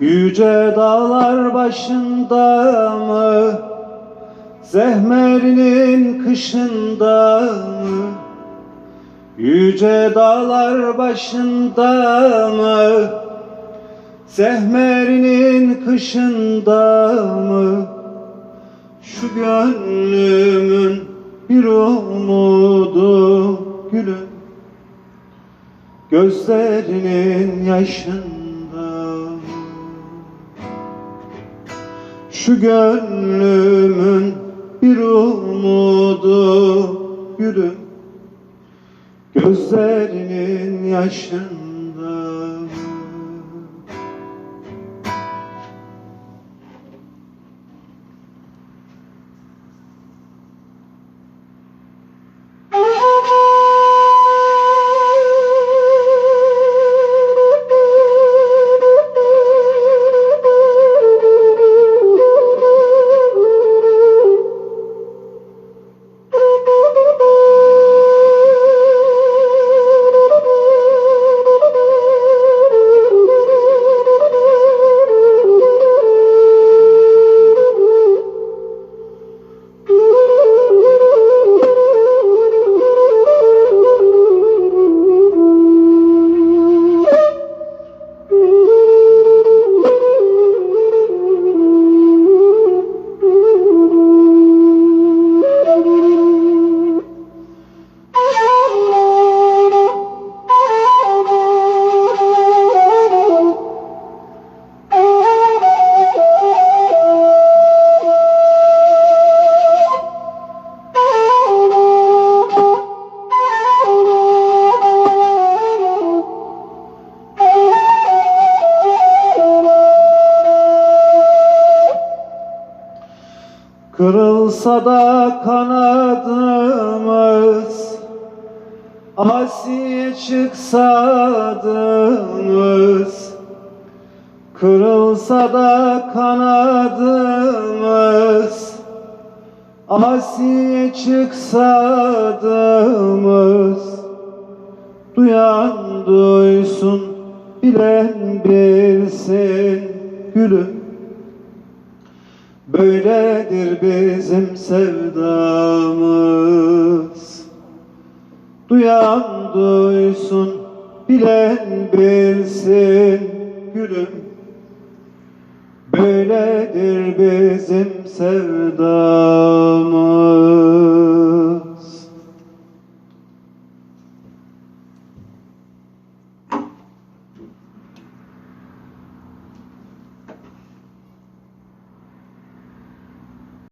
Yüce dağlar başında mı? Zehmerinin kışında mı? Yüce dağlar başında mı? Zehmerinin kışında mı? Şu gönlümün bir umudu gülüm Gözlerinin yaşında Şu gönlümün bir umudu gülüm. Gözlerinin yaşında Kırılsa da kanadımız Asiye çıksa adımız Kırılsa da kanadımız Asiye çıksa adımız Duyan duysun, bilen bilsin gülüm Böyledir bizim sevdamız. Duyan duysun, bilen bilsin gülüm. Böyledir bizim sevdamız